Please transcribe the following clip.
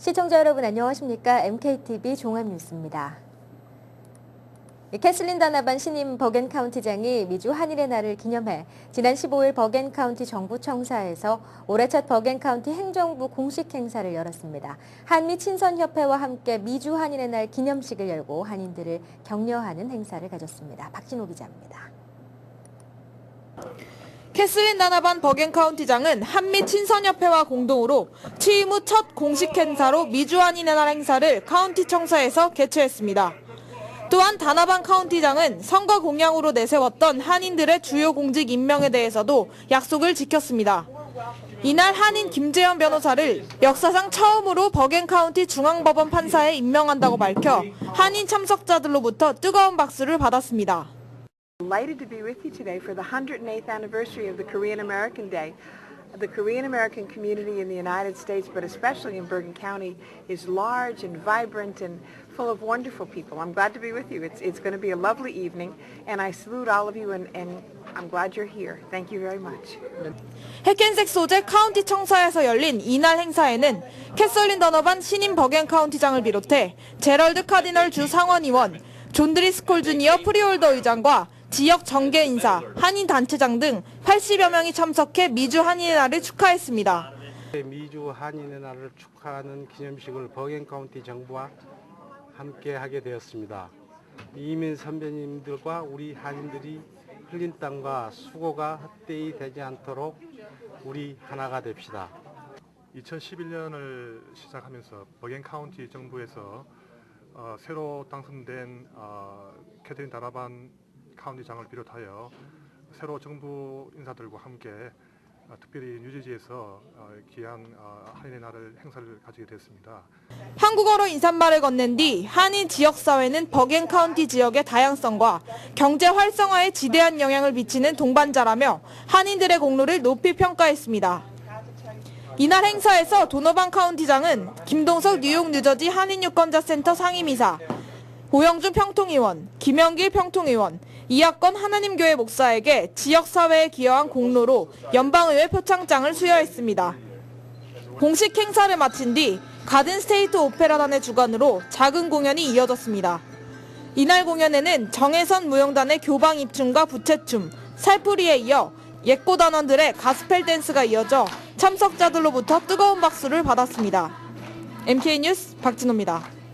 시청자 여러분 안녕하십니까? MKTV 종합뉴스입니다. 캐슬린 다나반 신임 버겐 카운티장이 미주 한일의 날을 기념해 지난 15일 버겐 카운티 정부 청사에서 올해 첫 버겐 카운티 행정부 공식 행사를 열었습니다. 한미 친선협회와 함께 미주 한일의 날 기념식을 열고 한인들을 격려하는 행사를 가졌습니다. 박진호 기자입니다. 캐슬린 다나반 버겐 카운티장은 한미 친선협회와 공동으로 취임 후 첫 공식 행사로 미주 한인의 날 행사를 카운티 청사에서 개최했습니다. 또한 다나반 카운티장은 선거 공약으로 내세웠던 한인들의 주요 공직 임명에 대해서도 약속을 지켰습니다. 이날 한인 김재현 변호사를 역사상 처음으로 버겐 카운티 중앙법원 판사에 임명한다고 밝혀 한인 참석자들로부터 뜨거운 박수를 받았습니다. Delighted to be with you today for the 108th anniversary of the Korean American Day. The Korean American community in the United States, but especially in Bergen County, is large and vibrant and full of wonderful people. I'm glad to be with you. It's, it's going to be a lovely evening, and I salute all of you, and, and I'm glad you're here. Thank you very much. 핵앤색 소재 카운티 청사에서 열린 이날 행사에는 캐설린 더너반 신임 버겐 카운티장을 비롯해 제럴드 카디널 주 상원 의원, 존 드리 스콜 주니어 프리홀더 의장과 지역 정계 인사, 한인 단체장 등 80여 명이 참석해 미주 한인의 날을 축하했습니다. 미주 한인의 날을 축하하는 기념식을 버겐 카운티 정부와 함께 하게 되었습니다. 이민 선배님들과 우리 한인들이 흘린 땀과 수고가 헛되이 되지 않도록 우리 하나가 됩시다. 2011년을 시작하면서 버겐 카운티 정부에서 어, 새로 당선된 어, 캐트린 다라반 카운티장을 비롯하여 새로 정부 인사들과 함께 어, 특별히 뉴저지에서 어, 귀한 어, 한인의 날을 행사를 가지게 됐습니다. 한국어로 인사말을 건넨 뒤 한인 지역사회는 버겐 카운티 지역의 다양성과 경제 활성화에 지대한 영향을 미치는 동반자라며 한인들의 공로를 높이 평가했습니다. 이날 행사에서 도노반 카운티장은 김동석 뉴욕 뉴저지 한인 유권자 센터 상임이사, 오영준 평통의원, 김영길 평통의원, 이학건 하나님교회 목사에게 지역사회에 기여한 공로로 연방의회 표창장을 수여했습니다. 공식 행사를 마친 뒤 가든 스테이트 오페라단의 주관으로 작은 공연이 이어졌습니다. 이날 공연에는 정혜선 무용단의 교방 입춤과 부채춤, 살풀이에 이어 예꼬 단원들의 가스펠 댄스가 이어져 참석자들로부터 뜨거운 박수를 받았습니다. MK 뉴스 박진호입니다.